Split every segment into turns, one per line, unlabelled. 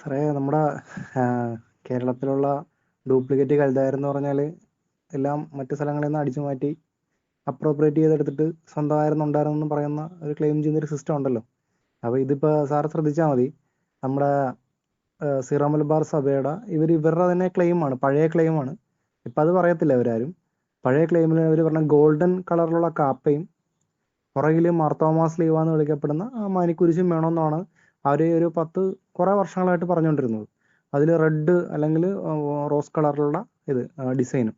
സാറേ നമ്മുടെ കേരളത്തിലുള്ള ഡ്യൂപ്ലിക്കേറ്റ് കഴുതായർ എന്ന് പറഞ്ഞാൽ എല്ലാം മറ്റു സ്ഥലങ്ങളിൽ നിന്ന് അടിച്ചു മാറ്റി അപ്രോപ്രിയേറ്റ് ചെയ്തെടുത്തിട്ട് സ്വന്തമായിരുന്നു ഉണ്ടായിരുന്നു പറയുന്ന ഒരു ക്ലെയിം ചെയ്യുന്ന ഒരു സിസ്റ്റം ഉണ്ടല്ലോ. അപ്പോൾ ഇതിപ്പോൾ സാറ് ശ്രദ്ധിച്ചാൽ മതി. നമ്മുടെ സിറോ മലബാർ സഭയുടെ ഇവർ ഇവരുടെ തന്നെ ക്ലെയിമാണ് പഴയ ക്ലെയിമാണ് ഇപ്പം അത് പറയത്തില്ല ഇവരാരും പഴയ ക്ലെയിമിൽ അവർ പറഞ്ഞ ഗോൾഡൻ കളറിലുള്ള കാപ്പയും പുറകിൽ മാർത്തോമാ ലീവ എന്ന് വിളിക്കപ്പെടുന്ന ആ മാനിക്കുരിശും വേണമെന്നാണ് അവർ ഒരു പത്ത് കുറേ വർഷങ്ങളായിട്ട് പറഞ്ഞുകൊണ്ടിരുന്നത് അതിൽ റെഡ് അല്ലെങ്കിൽ റോസ് കളറിലുള്ള ഇത് ഡിസൈനും.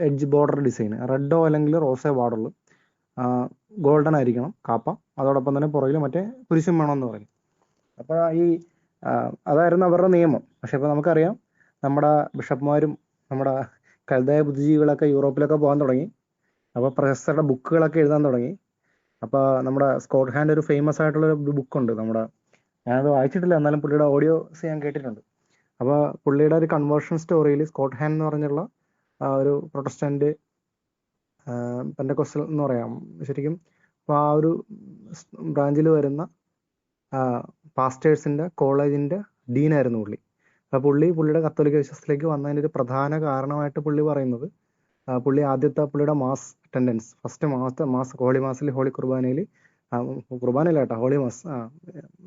എഡ്ജ് ബോർഡർ ഡിസൈൻ റെഡോ അല്ലെങ്കിൽ റോസേ പാടുള്ളൂ. ഗോൾഡൻ ആയിരിക്കണം കാപ്പ. അതോടൊപ്പം തന്നെ പുറകിൽ മറ്റേ കുരിശും എന്ന് പറയും. അപ്പോൾ ഈ അതായിരുന്നു അവരുടെ നിയമം. പക്ഷെ ഇപ്പോൾ നമുക്കറിയാം നമ്മുടെ ബിഷപ്പ്മാരും നമ്മുടെ കഴുതായ ബുദ്ധിജീവികളൊക്കെ യൂറോപ്പിലൊക്കെ പോകാൻ തുടങ്ങി. അപ്പോൾ പ്രൊഫസറുടെ ബുക്കുകളൊക്കെ എഴുതാൻ തുടങ്ങി. അപ്പോൾ നമ്മുടെ സ്കോട്ട് ഹാൻഡ് ഒരു ഫേമസ് ആയിട്ടുള്ള ഒരു ബുക്ക് ഉണ്ട്. നമ്മുടെ ഞാനത് വായിച്ചിട്ടില്ല എന്നാലും പുള്ളിയുടെ ഓഡിയോസ് ഞാൻ കേട്ടിട്ടുണ്ട്. അപ്പോൾ പുള്ളിയുടെ ഒരു കൺവേർഷൻ സ്റ്റോറിയിൽ സ്കോട്ട് ഹാൻഡ് എന്ന് പറഞ്ഞുള്ള ഒരു പ്രൊട്ടസ്റ്റന്റ് പെൻഡക്കോസ്റ്റൽ എന്ന് പറയാം. ശരിക്കും അപ്പോൾ ആ ഒരു ബ്രാഞ്ചിൽ വരുന്ന പാസ്റ്റേഴ്സിന്റെ കോളേജിന്റെ ഡീനായിരുന്നു പുള്ളി. അപ്പോൾ പുള്ളി പുള്ളിയുടെ കത്തോലിക്ക വിശ്വാസത്തിലേക്ക് വന്നതിന്റെ ഒരു പ്രധാന കാരണമായിട്ട് പുള്ളി പറയുന്നത് പുള്ളി ആദ്യത്തെ പുള്ളിയുടെ മാസ് അറ്റൻഡൻസ് ഫസ്റ്റ് മാസത്തെ മാസ് ഹോളി മാസിൽ ഹോളി കുർബാനയിൽ കുർബാനയില്ല കേട്ടോ ഹോളി മാസ്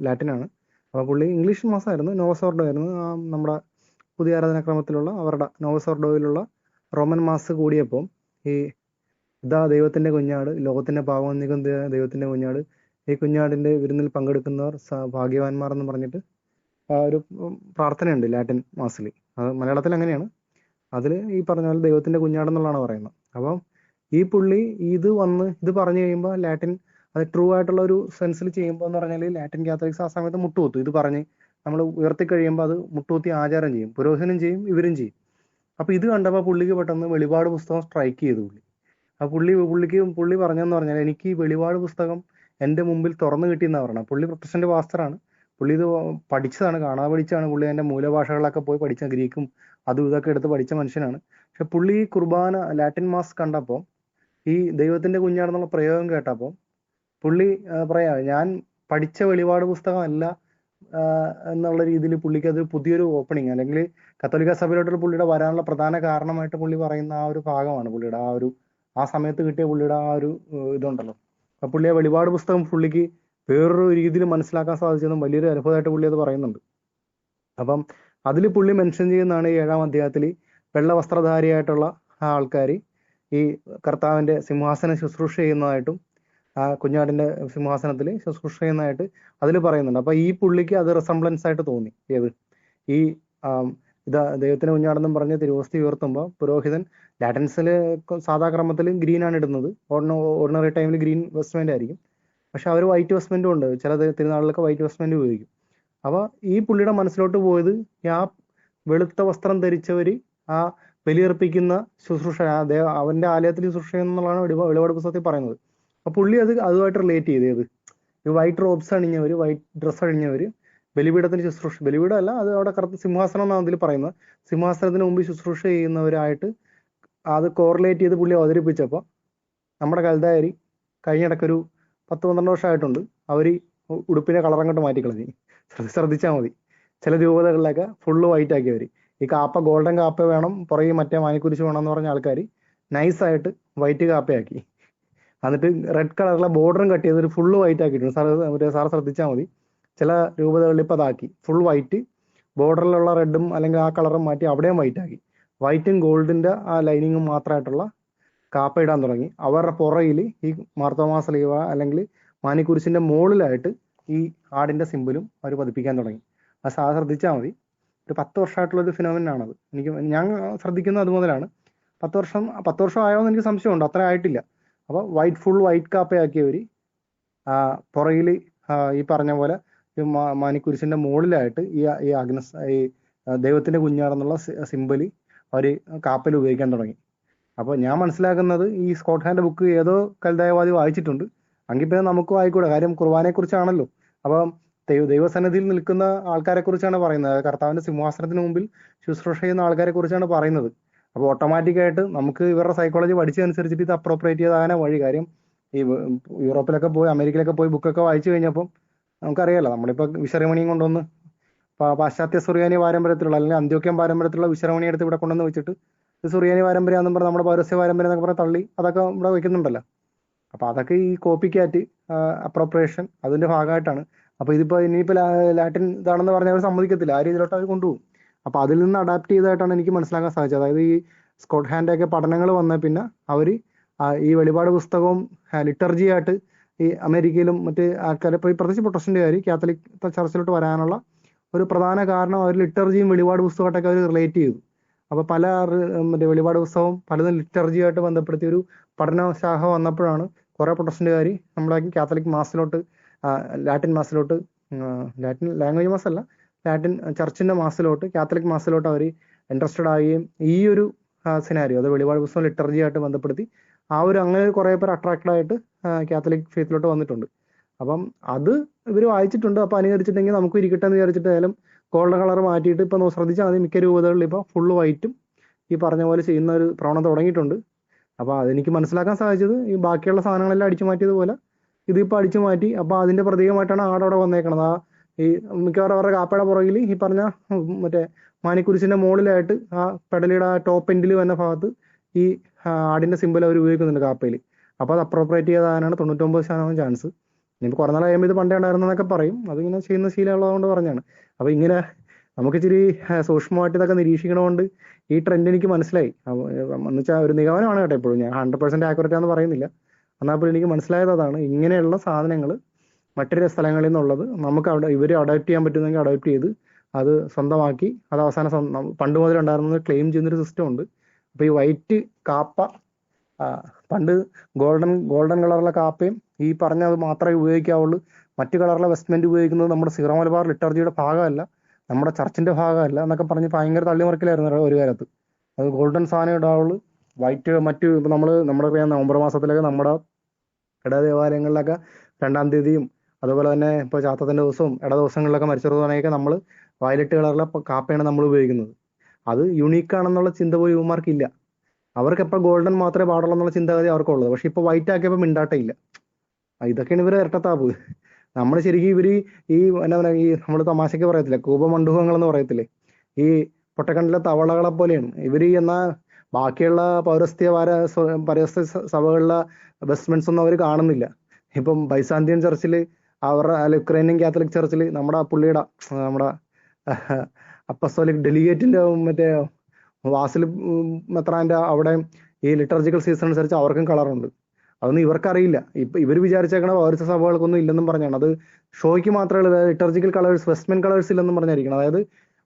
ലാറ്റിനാണ് അപ്പോൾ പുള്ളി ഇംഗ്ലീഷ് മാസമായിരുന്നു നോവസോർഡോ ആയിരുന്നു. നമ്മുടെ പുതിയ ആരാധനാക്രമത്തിലുള്ള അവരുടെ നോവസോർഡോയിലുള്ള റോമൻ മാസ് കൂടിയപ്പോൾ ഈ ഇതാ ദൈവത്തിന്റെ കുഞ്ഞാട് ലോകത്തിന്റെ പാവം നികുന്ന ദൈവത്തിന്റെ കുഞ്ഞാട് ഈ കുഞ്ഞാടിന്റെ വിരുന്നിൽ പങ്കെടുക്കുന്നവർ ഭാഗ്യവാന്മാർ എന്ന് പറഞ്ഞിട്ട് ഒരു പ്രാർത്ഥനയുണ്ട് ലാറ്റിൻ മാസിൽ അത് മലയാളത്തിൽ അങ്ങനെയാണ് അതിൽ ഈ പറഞ്ഞ പോലെ ദൈവത്തിന്റെ കുഞ്ഞാടെന്നുള്ളതാണ് പറയുന്നത്. അപ്പം ഈ പുള്ളി ഇത് വന്ന് ഇത് പറഞ്ഞു കഴിയുമ്പോൾ ലാറ്റിൻ അത് ട്രൂ ആയിട്ടുള്ള ഒരു സെൻസിൽ ചെയ്യുമ്പോൾ എന്ന് പറഞ്ഞാൽ ലാറ്റിൻ കാത്തലിക്സ് ആ സമയത്ത് മുട്ടുകുത്തു. ഇത് പറഞ്ഞ് നമ്മൾ ഉയർത്തി കഴിയുമ്പോൾ അത് മുട്ടുകുത്തി ആചാരം ചെയ്യും. പുരോഹിതനും ചെയ്യും ഇവരും ചെയ്യും. അപ്പൊ ഇത് കണ്ടപ്പോൾ പുള്ളിക്ക് പെട്ടെന്ന് വെളിപാട് പുസ്തകം സ്ട്രൈക്ക് ചെയ്തു പുള്ളി. ആ പുള്ളി പുള്ളിക്ക് പുള്ളി പറഞ്ഞെന്ന് പറഞ്ഞാൽ എനിക്ക് ഈ വെളിപാട് പുസ്തകം എന്റെ മുമ്പിൽ തുറന്നു കിട്ടിയെന്നാണ് പറഞ്ഞത്. പുള്ളി പ്രൊട്ടസ്റ്റന്റ് പാസ്റ്ററാണ് പുള്ളി ഇത് പഠിച്ചതാണ് കാണാതെ പഠിച്ചാണ് പുള്ളി അതിന്റെ മൂലഭാഷകളൊക്കെ പോയി പഠിച്ച ഗ്രീക്കും അതും ഇതൊക്കെ എടുത്ത് പഠിച്ച മനുഷ്യനാണ്. പക്ഷെ പുള്ളി ഈ കുർബാന ലാറ്റിൻ മാസ് കണ്ടപ്പോൾ ഈ ദൈവത്തിന്റെ കുഞ്ഞാണെന്നുള്ള പ്രയോഗം കേട്ടപ്പോൾ പുള്ളി പറയാ ഞാൻ പഠിച്ച വെളിപാട് പുസ്തകമല്ല എന്നുള്ള രീതിയിൽ പുള്ളിക്ക് അത് പുതിയൊരു ഓപ്പണിങ് അല്ലെങ്കിൽ കത്തോലിക്ക സഭയിലോട്ടൊരു പുള്ളിയുടെ വരാനുള്ള പ്രധാന കാരണമായിട്ട് പുള്ളി പറയുന്ന ആ ഒരു ഭാഗമാണ് പുള്ളിയുടെ ആ ഒരു ആ സമയത്ത് കിട്ടിയ പുള്ളിയുടെ ആ ഒരു ഇതുണ്ടല്ലോ. അപ്പൊ പുള്ളി ആ വെളിപാട് പുസ്തകം പുള്ളിക്ക് വേറൊരു രീതിയിൽ മനസ്സിലാക്കാൻ സാധിച്ചതും വലിയൊരു അത്ഭുതമായിട്ട് പുള്ളി അത് പറയുന്നുണ്ട്. അപ്പം അതിൽ പുള്ളി മെൻഷൻ ചെയ്യുന്നതാണ് ഏഴാം അധ്യായത്തിൽ വെള്ള വസ്ത്രധാരിയായിട്ടുള്ള ആൾക്കാർ ഈ കർത്താവിന്റെ സിംഹാസന ശുശ്രൂഷ ചെയ്യുന്നതായിട്ടും ആ കുഞ്ഞാടിന്റെ സിംഹാസനത്തിൽ ശുശ്രൂഷ ചെയ്യുന്നതായിട്ട് അതിൽ പറയുന്നുണ്ട്. അപ്പൊ ഈ പുള്ളിക്ക് അത് റിസംബ്ലൻസ് ആയിട്ട് തോന്നി. ഏത്? ഈ ഇതാ ദൈവത്തിന് കുഞ്ഞാടെന്നും പറഞ്ഞ് തിരുവസ്തി ഉയർത്തുമ്പോൾ പുരോഹിതൻ ലാറ്റൻസിൽ സാധാ ക്രമത്തിൽ ഗ്രീൻ ആണ് ഇടുന്നത് ഓർഡിനറി ടൈമിൽ ഗ്രീൻ വെസ്റ്റ്മെന്റ് ആയിരിക്കും. പക്ഷെ അവർ വൈറ്റ് വെസ്റ്റ്മെന്റും ഉണ്ട്. ചില തിരുനാളിലൊക്കെ വൈറ്റ് വെസ്റ്റ്മെന്റ് ഉപയോഗിക്കും. അപ്പൊ ഈ പുള്ളിയുടെ മനസ്സിലോട്ട് പോയത് ആ വെളുത്ത വസ്ത്രം ധരിച്ചവര് ആ ബലിയർപ്പിക്കുന്ന ശുശ്രൂഷ അവന്റെ ആലയത്തിൽ ശുശ്രൂഷ എന്നുള്ളതാണ് വെളിപാട് പുസ്തകത്തിൽ പറയുന്നത്. അപ്പൊ പുള്ളി അത് അതുമായിട്ട് റിലേറ്റ് ചെയ്തത്. ഈ വൈറ്റ് റോബ്സ് അണിഞ്ഞവര് വൈറ്റ് ഡ്രസ്സ് അണിഞ്ഞവര് ബലിപീഠത്തിന് ശുശ്രൂഷ ബലിപീഠം അല്ല അത് അവിടെ കറുത്ത സിംഹാസനം എന്നാണ് അതിൽ പറയുന്നത്. സിംഹാസനത്തിന് മുമ്പ് ശുശ്രൂഷ ചെയ്യുന്നവരായിട്ട് അത് കോറിലേറ്റ് ചെയ്ത് പുള്ളി അവതരിപ്പിച്ചപ്പോൾ നമ്മുടെ കൽതാരി കഴിഞ്ഞിടക്കൊരു പത്ത് പന്ത്രണ്ട് വർഷമായിട്ടുണ്ട്. അവർ ഉടുപ്പിനെ കളർ അങ്ങോട്ട് മാറ്റിക്കളഞ്ഞു. ശ്രദ്ധിച്ചാൽ മതി. ചില രൂപതകളിലൊക്കെ ഫുള്ള് വൈറ്റ് ആക്കിയവർ ഈ കാപ്പ ഗോൾഡൻ കാപ്പ വേണം പുറകെ മറ്റേ മാനിക്കുരിശ് വേണം എന്ന് പറഞ്ഞ ആൾക്കാർ നൈസായിട്ട് വൈറ്റ് കാപ്പയാക്കി. എന്നിട്ട് റെഡ് കളറിലെ ബോർഡറും കട്ട് ചെയ്ത് ഒരു ഫുള്ള് വൈറ്റ് ആക്കിയിട്ടുണ്ട്. സാർ മറ്റേ സാർ ശ്രദ്ധിച്ചാൽ മതി. ചില രൂപതകളിൽ ഇപ്പം അതാക്കി ഫുൾ വൈറ്റ് ബോർഡറിലുള്ള റെഡും അല്ലെങ്കിൽ ആ കളറും മാറ്റി അവിടെയും വൈറ്റ് ആക്കി. വൈറ്റും ഗോൾഡിന്റെ ആ ലൈനിങ്ങും മാത്രമായിട്ടുള്ള കാപ്പ ഇടാൻ തുടങ്ങി. അവരുടെ പുറയിൽ ഈ മാർത്തോമാസ ലീവ അല്ലെങ്കിൽ മാനിക്കുരിശിന്റെ മുകളിലായിട്ട് ഈ ആടിന്റെ സിമ്പിളും അവർ പതിപ്പിക്കാൻ തുടങ്ങി. അത് സാ ശ്രദ്ധിച്ചാൽ മതി. ഒരു പത്ത് വർഷമായിട്ടുള്ള ഒരു ഫിനോമിനൻ ആണത്. എനിക്ക് ഞാൻ ശ്രദ്ധിക്കുന്നത് അത് മുതലാണ് പത്ത് വർഷം പത്ത് വർഷം ആയോ എന്ന് എനിക്ക് സംശയമുണ്ട്. അത്ര ആയിട്ടില്ല. അപ്പോൾ വൈറ്റ് ഫുൾ വൈറ്റ് കാപ്പയാക്കിയവർ പുറകിൽ ഈ പറഞ്ഞ പോലെ ഈ മാനിക്കുരിശിന്റെ മുകളിലായിട്ട് ഈ ഈ അഗ്നസ് ഈ ദൈവത്തിന്റെ കുഞ്ഞാടെന്നുള്ള സിമ്പലി അവർ കാപ്പൽ ഉപയോഗിക്കാൻ തുടങ്ങി. അപ്പോൾ ഞാൻ മനസ്സിലാക്കുന്നത് ഈ സ്കോട്ട് ഹാൻഡ് ബുക്ക് ഏതോ കൽദായവാദി വായിച്ചിട്ടുണ്ട്. എങ്കിൽ പിന്നെ നമുക്കും ആയിക്കൂടെ. കാര്യം കുർബാനയെ കുറിച്ചാണല്ലോ. അപ്പം ദൈവ ദൈവസന്നിധിയിൽ നിൽക്കുന്ന ആൾക്കാരെ കുറിച്ചാണ് പറയുന്നത്. കർത്താവിന്റെ സിംഹാസനത്തിന് മുമ്പിൽ ശുശ്രൂഷ ചെയ്യുന്ന ആൾക്കാരെ കുറിച്ചാണ് പറയുന്നത്. അപ്പോൾ ഓട്ടോമാറ്റിക്കായിട്ട് നമുക്ക് ഇവരുടെ സൈക്കോളജി പഠിച്ചതനുസരിച്ചിട്ട് ഇത് അപ്രോപ്രിയേറ്റ് ചെയ്താകാനാ വഴി. കാര്യം ഈ യൂറോപ്പിലൊക്കെ പോയി അമേരിക്കയിലൊക്കെ പോയി ബുക്കൊക്കെ വായിച്ചു കഴിഞ്ഞപ്പം നമുക്കറിയാലോ നമ്മളിപ്പോൾ വിശ്രമണിയും കൊണ്ടുവന്ന് പാശ്ചാത്യ സുറിയാനി പാരമ്പര്യത്തിലുള്ള അല്ലെങ്കിൽ അന്ത്യോക്യം പാരമ്പര്യത്തിലുള്ള വിശ്രമണി എടുത്ത് ഇവിടെ കൊണ്ടുവന്ന് വെച്ചിട്ട് സുറിയാനി പാരമ്പര്യം പറഞ്ഞ് നമ്മുടെ പൗരസ്യ പാരമ്പര്യം എന്നൊക്കെ പറഞ്ഞ് തള്ളി അതൊക്കെ ഇവിടെ വെക്കുന്നുണ്ടല്ലോ. അപ്പൊ അതൊക്കെ ഈ കോപ്പി കാറ്റ് അപ്രോപ്രിയേഷൻ അതിന്റെ ഭാഗമായിട്ടാണ്. അപ്പൊ ഇതിപ്പോ ഇനിയിപ്പോ ലാറ്റിൻ ഇതാണെന്ന് പറഞ്ഞാൽ അവർ സമ്മതിക്കത്തില്ല. ആ രീതിയിലോട്ട് അവർ കൊണ്ടുപോകും. അപ്പൊ അതിൽ നിന്ന് അഡാപ്റ്റ് ചെയ്തതായിട്ടാണ് എനിക്ക് മനസ്സിലാക്കാൻ സാധിച്ചത്. അതായത് ഈ സ്കോട്ട് ഹാൻഡ് ഒക്കെ പഠനങ്ങൾ വന്ന പിന്നെ അവർ ഈ വെളിപാട് പുസ്തകവും ലിറ്റർജി ആയിട്ട് ഈ അമേരിക്കയിലും മറ്റ് ആൾക്കാരെ ഇപ്പൊ ഈ പ്രത്യേകിച്ച് പ്രൊട്ടസ്റ്റന്റുകാർ കാത്തലിക് ചർച്ചിലോട്ട് വരാനുള്ള ഒരു പ്രധാന കാരണം അവർ ലിറ്റർജിയും വെളിപാട് പുസ്തകമായിട്ടൊക്കെ അവർ റിലേറ്റ് ചെയ്തു. അപ്പൊ പല മറ്റേ വെളിപാട് പുസ്തകവും പലതും ലിറ്റർജിയായിട്ട് ബന്ധപ്പെടുത്തിയ ഒരു പഠനശാഖ വന്നപ്പോഴാണ് കുറെ പ്രൊട്ടസ്റ്റന്റുകാർ നമ്മളെ കാത്തലിക് മാസിലോട്ട് ലാറ്റിൻ മാസിലോട്ട് ലാറ്റിൻ ലാംഗ്വേജ് മാസല്ല ലാറ്റിൻ ചർച്ചിന്റെ മാസിലോട്ട് കാത്തലിക് മാസിലോട്ട് അവർ ഇൻട്രസ്റ്റഡ് ആകുകയും ഈ ഒരു സിനാരിയോ അത് വെളിപാട് പുസ്തകം ലിറ്റർജിയായിട്ട് ബന്ധപ്പെടുത്തി ആ ഒരു അങ്ങനെ കുറെ പേർ അട്രാക്റ്റഡ് ആയിട്ട് കാത്തലിക് ഫെയ്ത്തിലോട്ട് വന്നിട്ടുണ്ട്. അപ്പം അത് ഇവർ വായിച്ചിട്ടുണ്ട് അപ്പൊ അനുകരിച്ചിട്ടുണ്ടെങ്കിൽ നമുക്ക് ഇരിക്കട്ടെ എന്ന് വിചാരിച്ചിട്ട് ഏതായാലും ഗോൾഡൻ കളർ മാറ്റിയിട്ട് ഇപ്പൊ ശ്രദ്ധിച്ചാൽ മതി. മിക്ക രൂപതകളിൽ ഇപ്പൊ ഫുള്ള് വൈറ്റും ഈ പറഞ്ഞ പോലെ ചെയ്യുന്ന ഒരു പ്രവണത തുടങ്ങിയിട്ടുണ്ട്. അപ്പൊ അതെനിക്ക് മനസ്സിലാക്കാൻ സാധിച്ചത് ഈ ബാക്കിയുള്ള സാധനങ്ങളെല്ലാം അടിച്ചു മാറ്റിയതുപോലെ ഇതിപ്പോ അടിച്ചു മാറ്റി അപ്പൊ അതിന്റെ പ്രതീകമായിട്ടാണ് ആടവിടെ വന്നേക്കണത്. ആ ഈ മിക്കവാറും അവരുടെ കാപ്പയുടെ പുറകിൽ ഈ പറഞ്ഞ മറ്റേ മാനിക്കുരിശിന്റെ മുകളിലായിട്ട് ആ പെടലിയുടെ ആ ടോപ്പ് എൻഡിൽ വന്ന ഭാഗത്ത് ഈ ആടിന്റെ സിമ്പിൾ അവർ ഉപയോഗിക്കുന്നുണ്ട് കാപ്പയിൽ അപ്പൊ അത് അപ്രോപ്രിയേറ്റ് ചെയ്താനാണ് തൊണ്ണൂറ്റൊമ്പത് ശതമാനം ചാൻസ് ഇനിയിപ്പോ കുറേ നാൾ കഴിയുമ്പോൾ ഇത് പണ്ടേ ഉണ്ടായിരുന്നൊക്കെ പറയും. അതിങ്ങനെ ചെയ്യുന്ന ശീലമുള്ളതുകൊണ്ട് പറഞ്ഞാണ്. അപ്പോൾ ഇങ്ങനെ നമുക്ക് ഇച്ചിരി സൂക്ഷ്മമായിട്ട് ഇതൊക്കെ നിരീക്ഷിക്കണതുകൊണ്ട് ഈ ട്രെൻഡ് എനിക്ക് മനസ്സിലായി. എന്ന് വെച്ചാൽ ഒരു നിഗമനമാണ് കേട്ടോ എപ്പോഴും ഞാൻ ഹൺഡ്രഡ് പെർസെന്റ് ആക്യുറേറ്റ് ആണെന്ന് പറയുന്നില്ല. എന്നാൽ പോലും എനിക്ക് മനസ്സിലായത് അതാണ്. ഇങ്ങനെയുള്ള സാധനങ്ങൾ മറ്റൊരു സ്ഥലങ്ങളിൽ നിന്നുള്ളത് നമുക്ക് അവിടെ ഇവർ അഡോപ്റ്റ് ചെയ്യാൻ പറ്റുന്നെങ്കിൽ അഡോപ്റ്റ് ചെയ്ത് അത് സ്വന്തമാക്കി അത് അവസാനം പണ്ട് മുതൽ ഉണ്ടായിരുന്നത് ക്ലെയിം ചെയ്യുന്നൊരു സിസ്റ്റം ഉണ്ട്. അപ്പോൾ ഈ വൈറ്റ് കാപ്പ പണ്ട് ഗോൾഡൻ ഗോൾഡൻ കളറുള്ള കാപ്പയും ഈ പറഞ്ഞത് മാത്രമേ ഉപയോഗിക്കാവുള്ളൂ. മറ്റു കളറുള്ള വെസ്റ്റ്മെന്റ് ഉപയോഗിക്കുന്നത് നമ്മുടെ സീറോ മലബാർ ലിറ്റർജിയുടെ ഭാഗമല്ല നമ്മുടെ ചർച്ചിന്റെ ഭാഗമല്ല എന്നൊക്കെ പറഞ്ഞ് ഭയങ്കര തള്ളിമറിക്കലായിരുന്നു ഒരു കാലത്ത്. അത് ഗോൾഡൻ സാധനം ഇടാവുള്ളൂ. വൈറ്റ് മറ്റു നമ്മൾ നമ്മുടെ നവംബർ മാസത്തിലൊക്കെ നമ്മുടെ ഇട ദേവാലയങ്ങളിലൊക്കെ രണ്ടാം തീയതിയും അതുപോലെ തന്നെ ഇപ്പൊ ചാത്തത്തിന്റെ ദിവസവും ഇട ദിവസങ്ങളിലൊക്കെ മരിച്ചിരുന്നതൊക്കെ നമ്മൾ വയലറ്റ് കളറിലെ കാപ്പയാണ് നമ്മൾ ഉപയോഗിക്കുന്നത്. അത് യുണീക്ക് ആണെന്നുള്ള ചിന്ത പോലും ഇവന്മാർക്ക് ഇല്ല. അവർക്ക് എപ്പോൾ ഗോൾഡൻ മാത്രമേ പാടുള്ളൂ എന്നുള്ള ചിന്താഗതി അവർക്കുള്ളത്. പക്ഷെ ഇപ്പൊ വൈറ്റ് ആക്കിയപ്പോൾ മിണ്ടാട്ടേ ഇല്ല ഇതൊക്കെയാണ് ഇവർ ഇരട്ടത്താപ്പ്. നമ്മൾ ശരിക്കും ഇവർ ഈ എന്നാ പറയാ ഈ നമ്മൾ തമാശക്ക് പറയത്തില്ലേ കൂപമണ്ഡൂഹങ്ങൾ എന്ന് പറയത്തില്ലേ? ഈ പൊട്ടക്കണ്ടിലെ തവളകളെ പോലെയാണ്. ഇവർ എന്നാ ബാക്കിയുള്ള പൗരസ്ത്യ വാര പരസ്ത്യ സഭകളിലെ വെസ്റ്റ്മെന്റ്സ് ഒന്നും അവർ കാണുന്നില്ല. ഇപ്പം ബൈസാന്തിയൻ ചർച്ചിൽ അവരുടെ അല്ല യുക്രൈനിയൻ കാത്തലിക് ചർച്ചിൽ നമ്മുടെ പുള്ളിയുടെ നമ്മുടെ അപ്പസ്തോലിക് ഡെലിഗേറ്റിന്റെ മറ്റേ വാസിൽ മെത്രാന്റെ അവിടെ ഈ ലിറ്റർജിക്കൽ സീസൺ അനുസരിച്ച് അവർക്കും കളറുണ്ട്. അതൊന്നും ഇവർക്കറിയില്ല. ഇപ്പൊ ഇവർ വിചാരിച്ചേക്കണ പൗരസ സഭകൾക്കൊന്നും ഇല്ലെന്നും പറഞ്ഞാണ്. അത് ഷോയ്ക്ക് മാത്രമേ ലിറ്റർജിക്കൽ കളേഴ്സ് വെസ്റ്റ്മെൻ കളേഴ്സ് ഇല്ലെന്നും പറഞ്ഞായിരിക്കണം. അതായത്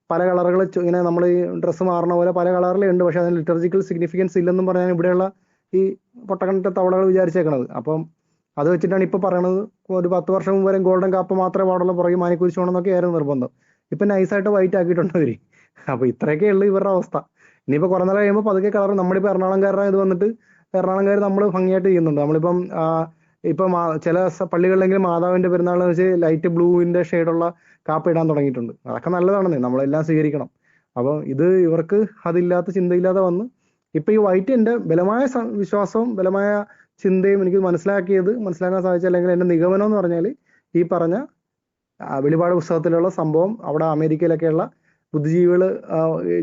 പല കളറുകൾ ഇങ്ങനെ നമ്മൾ ഈ ഡ്രസ്സ് മാറണ പോലെ പല കളറിലുണ്ട് പക്ഷെ അതിന് ലിറ്റർജിക്കൽ സിഗ്നിഫിക്കൻസ് ഇല്ലെന്നും പറഞ്ഞാൽ ഇവിടെയുള്ള ഈ പൊട്ടക്കണ്ട തവളകൾ വിചാരിച്ചേക്കണത്. അപ്പം അത് വെച്ചിട്ടാണ് ഇപ്പൊ പറയണത്. ഒരു പത്ത് വർഷം മുമ്പ് വരെ ഗോൾഡൻ കാപ്പ് മാത്രമേ പാടുള്ളൂ പുറകെ മാനിക്കുരിശ് എന്നൊക്കെ ആയിരുന്നു നിർബന്ധം. ഇപ്പൊ നൈസായിട്ട് വൈറ്റ് ആക്കിയിട്ടുണ്ട് അവർ അപ്പൊ ഇത്രയൊക്കെ ഉള്ളു ഇവരുടെ അവസ്ഥ. ഇനിയിപ്പോ കുറെ നാൾ കഴിയുമ്പോൾ പതുക്കെ കളർ നമ്മളിപ്പോ എറണാകുളംകാരുടെ ഇത് വന്നിട്ട് എറണാകുളംകാർ നമ്മൾ ഭംഗിയായിട്ട് ചെയ്യുന്നുണ്ട്. നമ്മളിപ്പം ഇപ്പം ചില പള്ളികളിലെങ്കിലും മാതാവിന്റെ പെരുന്നാൾ വെച്ച് ലൈറ്റ് ബ്ലൂവിന്റെ ഷെയ്ഡുള്ള കാപ്പ് ഇടാൻ തുടങ്ങിയിട്ടുണ്ട്. അതൊക്കെ നല്ലതാണെന്നേ. നമ്മളെല്ലാം സ്വീകരിക്കണം. അപ്പോൾ ഇത് ഇവർക്ക് അതില്ലാത്ത ചിന്തയില്ലാതെ വന്ന് ഇപ്പൊ ഈ വൈറ്റ് എന്റെ ബലമായ വിശ്വാസവും ബലമായ ചിന്തയും എനിക്ക് മനസ്സിലാക്കിയത് മനസ്സിലാക്കാൻ സാധിച്ച അല്ലെങ്കിൽ എന്റെ നിഗമനം എന്ന് പറഞ്ഞാൽ ഈ പറഞ്ഞ വെളിപാട് പുസ്തകത്തിലുള്ള സംഭവം അവിടെ അമേരിക്കയിലൊക്കെയുള്ള ബുദ്ധിജീവികൾ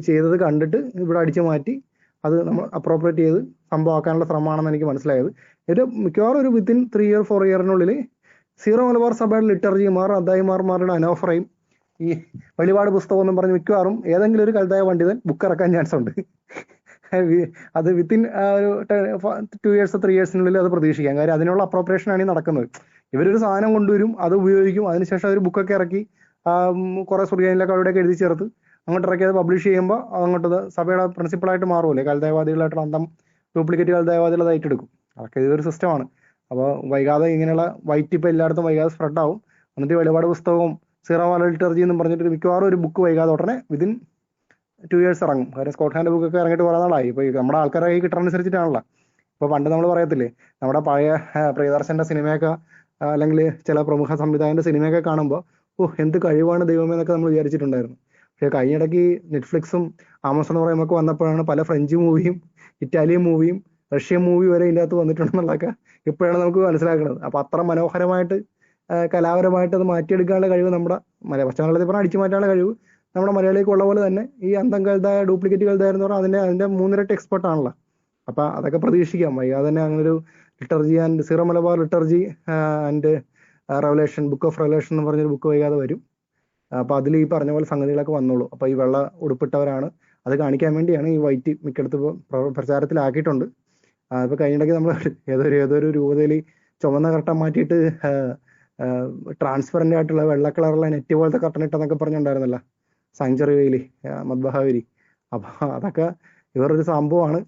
ചെയ്തത് കണ്ടിട്ട് ഇവിടെ അടിച്ചു മാറ്റി അത് നമ്മൾ അപ്രോപ്രിയേറ്റ് ചെയ്ത് സംഭവമാക്കാനുള്ള ശ്രമമാണെന്ന് എനിക്ക് മനസ്സിലായത്. ഒരു മിക്കവാറും ഒരു വിത്തിൻ ത്രീ ഇയർ ഫോർ ഇയറിനുള്ളിൽ സീറോ മലബാർ സഭയുടെ ലിറ്റർജിമാർ അദ്ദേഹമാർമാരുടെ അനോഫറയും ഈ വെളിപാട് പുസ്തകം എന്നും പറഞ്ഞ് മിക്കവാറും ഏതെങ്കിലും ഒരു കൽതായ പണ്ഡിതൻ ബുക്ക് ഇറക്കാൻ ചാൻസ് ഉണ്ട്. അത് വിത്തിൻ ഒരു ടു ഇയേഴ്സ് ത്രീ ഇയേഴ്സിനുള്ളിൽ അത് പ്രതീക്ഷിക്കാം. കാര്യം അതിനുള്ള അപ്രോപ്രിയേഷൻ ആണ് നടക്കുന്നത്. ഇവരൊരു സാധനം കൊണ്ടുവരും അത് ഉപയോഗിക്കും അതിനുശേഷം അവർ ബുക്കൊക്കെ ഇറക്കി കുറെ സുറിയാനിലൊക്കെ അവിടെയൊക്കെ എഴുതി ചേർത്ത് അങ്ങോട്ട് ഇറക്കി അത് പബ്ലിഷ് ചെയ്യുമ്പോൾ അങ്ങോട്ട് സഭയുടെ പ്രിൻസിപ്പളായിട്ട് മാറുമല്ലേ കൽദേവാദികളായിട്ട് അന്തം ഡ്യൂപ്ലിക്കേറ്റ് കൽദേവാദികൾ അത് ഏറ്റെടുക്കും. അതൊക്കെ ഇതൊരു സിസ്റ്റമാണ് അപ്പോൾ വൈകാതെ ഇങ്ങനെയുള്ള വൈറ്റ് ഇപ്പം എല്ലായിടത്തും വൈകാതെ സ്പ്രെഡ് ആവും. എന്നിട്ട് വെളിപാട് പുസ്തകവും സീറോ വാല ലിറ്റർജി എന്നും പറഞ്ഞിട്ട് മിക്കവാറും ഒരു ബുക്ക് വൈകാതെ ഉടനെ വിതിൻ ടു ഇയേഴ്സ് ഇറങ്ങും. കാര്യം സ്കോട്ട്ലാൻഡ് ബുക്കൊക്കെ ഇറങ്ങിയിട്ട് കുറേ നാളായി. ഇപ്പോൾ നമ്മുടെ ആൾക്കാരെ കൈ കിട്ടണനുസരിച്ചിട്ടാണല്ലോ ഇപ്പോൾ പണ്ട് നമ്മൾ പറയത്തില്ലേ നമ്മുടെ പഴയ പ്രിയദർശന്റെ സിനിമയൊക്കെ അല്ലെങ്കിൽ ചില പ്രമുഖ സംവിധായകന്റെ സിനിമയൊക്കെ കാണുമ്പോൾ ഓ എന്ത് കഴിവാണ് ദൈവമേ എന്നൊക്കെ നമ്മൾ വിചാരിച്ചിട്ടുണ്ടായിരുന്നു. പക്ഷെ കഴിഞ്ഞിടയ്ക്ക് നെറ്റ്ഫ്ലിക്സും ആമസോൺ എന്ന് പറയുമ്പോൾ വന്നപ്പോഴാണ് പല ഫ്രഞ്ച് മൂവിയും ഇറ്റാലിയൻ മൂവിയും റഷ്യൻ മൂവി വരെ ഇതിന്റെ അകത്ത് വന്നിട്ടുണ്ടെന്നുള്ളതൊക്കെ ഇപ്പോഴാണ് നമുക്ക് മനസ്സിലാക്കുന്നത്. അപ്പൊ അത്ര മനോഹരമായിട്ട് കലാപരമായിട്ട് അത് മാറ്റിയെടുക്കാനുള്ള കഴിവ് നമ്മുടെ മല പച്ചമലയാളത്തിൽ പറഞ്ഞാൽ അടിച്ചു മാറ്റാനുള്ള കഴിവ് നമ്മുടെ മലയാളിക്ക് ഉള്ള പോലെ തന്നെ ഈ അന്തം കഴുതായ ഡ്യൂപ്ലിക്കേറ്റ് എന്ന് പറഞ്ഞാൽ അതിന്റെ അതിന്റെ മൂന്നിരട്ടി എക്സ്പെർട്ട് ആണല്ലോ. അപ്പൊ അതൊക്കെ പ്രതീക്ഷിക്കാം. വൈകാതെ തന്നെ അങ്ങനെ ഒരു liturgy and Syro Malabar liturgy and Revelation book of Revelation എന്ന് പറഞ്ഞൊരു ബുക്ക് വൈകാതെ വരും. അപ്പൊ അതിൽ ഈ പറഞ്ഞ പോലെ സംഗതികളൊക്കെ വന്നോളൂ. അപ്പൊ ഈ വെള്ള ഉടുപ്പിട്ടവരാണ്. അത് കാണിക്കാൻ വേണ്ടിയാണ് ഈ വൈറ്റ് മിക്കടത്ത് പ്രചാരത്തിലാക്കിയിട്ടുണ്ട്. ഇപ്പൊ കഴിഞ്ഞിടയ്ക്ക് നമ്മൾ ഏതൊരു ഏതൊരു രൂപതയിൽ ചുമന്ന കർട്ടൻ മാറ്റിയിട്ട് ട്രാൻസ്പെറന്റ് ആയിട്ടുള്ള വെള്ള കളറുള്ള നെറ്റ് പോലത്തെ കർട്ടൻ ഇട്ടെന്നൊക്കെ പറഞ്ഞിട്ടുണ്ടായിരുന്നല്ലോ. സാങ്ചറി വേലി മദ്ബഹാവേലി അപ്പൊ അതൊക്കെ ഇവരൊരു സംഭവമാണ്.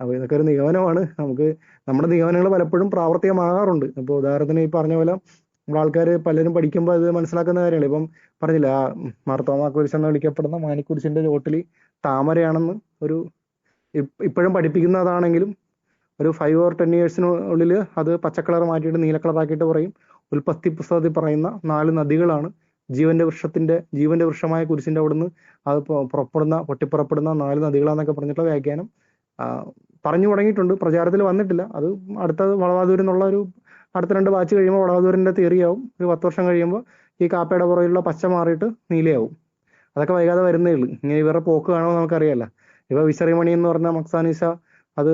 അപ്പൊ ഇതൊക്കെ ഒരു നിഗമനമാണ്. നമുക്ക് നമ്മുടെ നിഗമനങ്ങൾ പലപ്പോഴും പ്രാവർത്തികമാകാറുണ്ട്. ഇപ്പൊ ഉദാഹരണത്തിന് ഈ പറഞ്ഞ പോലെ നമ്മുടെ ആൾക്കാർ പലരും പഠിക്കുമ്പോൾ അത് മനസ്സിലാക്കുന്ന കാര്യമാണ് ഇപ്പം പറഞ്ഞില്ല ആ മാർത്തോമാ കുരിശ് എന്ന് വിളിക്കപ്പെടുന്ന മാനിക്കുരിശിന്റെ ചോട്ടിൽ താമരയാണെന്ന് ഒരു ഇപ്പോഴും പഠിപ്പിക്കുന്നതാണെങ്കിലും ഒരു ഫൈവ് ഓർ ടെൻ ഇയേഴ്സിനുള്ളിൽ അത് പച്ചക്കളർ മാറ്റിയിട്ട് നീലക്കളറാക്കിയിട്ട് പറയും. ഉൽപ്പത്തി പുസ്തകത്തിൽ പറയുന്ന നാല് നദികളാണ് ജീവന്റെ വൃക്ഷത്തിന്റെ ജീവന്റെ വൃക്ഷമായ കുരിശിന്റെ അവിടുന്ന് അത് പുറപ്പെടുന്ന പൊട്ടിപ്പുറപ്പെടുന്ന നാല് നദികളാന്നൊക്കെ പറഞ്ഞിട്ടുള്ള വ്യാഖ്യാനം പറഞ്ഞു തുടങ്ങിയിട്ടുണ്ട്. പ്രചാരത്തിൽ വന്നിട്ടില്ല. അത് അടുത്തത് വളവാതൂരിൽ നിന്നുള്ള ഒരു അടുത്ത രണ്ട് ബാച്ച് കഴിയുമ്പോൾ വളവാതൂരിന്റെ തിയറിയാവും ഒരു പത്ത് വർഷം കഴിയുമ്പോൾ ഈ കാപ്പയുടെ പുറകിലുള്ള പച്ച മാറിയിട്ട് നീലയാവും. അതൊക്കെ വൈകാതെ വരുന്നേ ഉള്ളൂ. ഇങ്ങനെ ഇവരുടെ പോക്ക് കാണുമ്പോൾ നമുക്കറിയാല്ല. ഇവ വിശറിമണി എന്ന് പറഞ്ഞ മക്സാനിസ അത്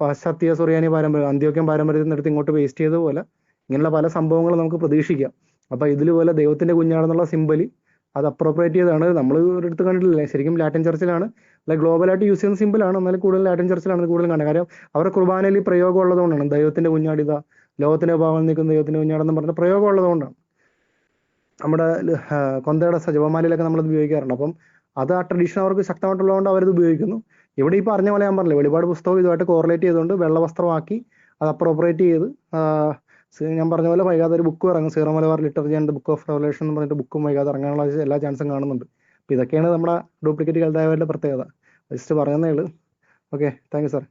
പാശ്ചാത്യ സുറിയാനി പാരമ്പര്യം അന്ത്യോക്യം പാരമ്പര്യത്തിൽ നിന്ന് ഇങ്ങോട്ട് വേസ്റ്റ് ചെയ്ത പോലെ ഇങ്ങനെയുള്ള പല സംഭവങ്ങളും നമുക്ക് പ്രതീക്ഷിക്കാം. അപ്പൊ ഇതിൽ ദൈവത്തിന്റെ കുഞ്ഞാണെന്നുള്ള സിമ്പലി അത് അപ്രോപ്രിയേറ്റ് ചെയ്താണ് നമ്മൾ ഒരിടത്ത് കണ്ടിട്ടില്ലേ? ശരിക്കും ലാറ്റിൻ ചർച്ചിലാണ് അല്ല ഗ്ലോബലായിട്ട് യൂസ് ചെയ്യുന്ന സിമ്പിളാണ് എന്നാലും കൂടുതൽ ലാറ്റിൻ ചർച്ചിലാണ് കൂടുതൽ കാണുന്നത്. കാര്യം അവരുടെ കുർബാനയിൽ പ്രയോഗം ഉള്ളതുകൊണ്ടാണ് ദൈവത്തിന്റെ കുഞ്ഞാടിത ലോകത്തിന്റെ ഭാവം നിൽക്കുന്ന ദൈവത്തിന് കുഞ്ഞാടെന്ന് പറഞ്ഞ പ്രയോഗം ഉള്ളതുകൊണ്ടാണ് നമ്മുടെ കൊന്തയുടെ സജപമാലയിലൊക്കെ നമ്മൾ ഉപയോഗിക്കാറുണ്ട്. അപ്പം അത് ആ ട്രഡീഷൻ അവർക്ക് ശക്തമായിട്ടുള്ളതുകൊണ്ട് അവരത് ഉപയോഗിക്കുന്നു. ഇവിടെ ഈ പറഞ്ഞ പോലെ ഞാൻ പറഞ്ഞില്ല വെളിപാട് പുസ്തകം ഇതുമായിട്ട് കോറിലേറ്റ് ചെയ്തുകൊണ്ട് വെള്ളവസ്ത്രമാക്കി അത് അപ്രോപ്രിയേറ്റ് ചെയ്ത് ഞാൻ പറഞ്ഞ പോലെ വൈകാതെ ഒരു ബുക്ക് ഇറങ്ങും. Syro Malabar literature and book of Revelation എന്ന് പറഞ്ഞിട്ട് ബുക്കും വൈകാതെ ഇറങ്ങാനുള്ള എല്ലാ ചാൻസും കാണുന്നുണ്ട്. അപ്പൊ ഇതൊക്കെയാണ് നമ്മുടെ ഡ്യൂപ്ലിക്കേറ്റ് കൽതായവരുടെ പ്രത്യേകത. ജസ്റ്റ് പറഞ്ഞതേ ഉള്ളൂ. Okay thank you sir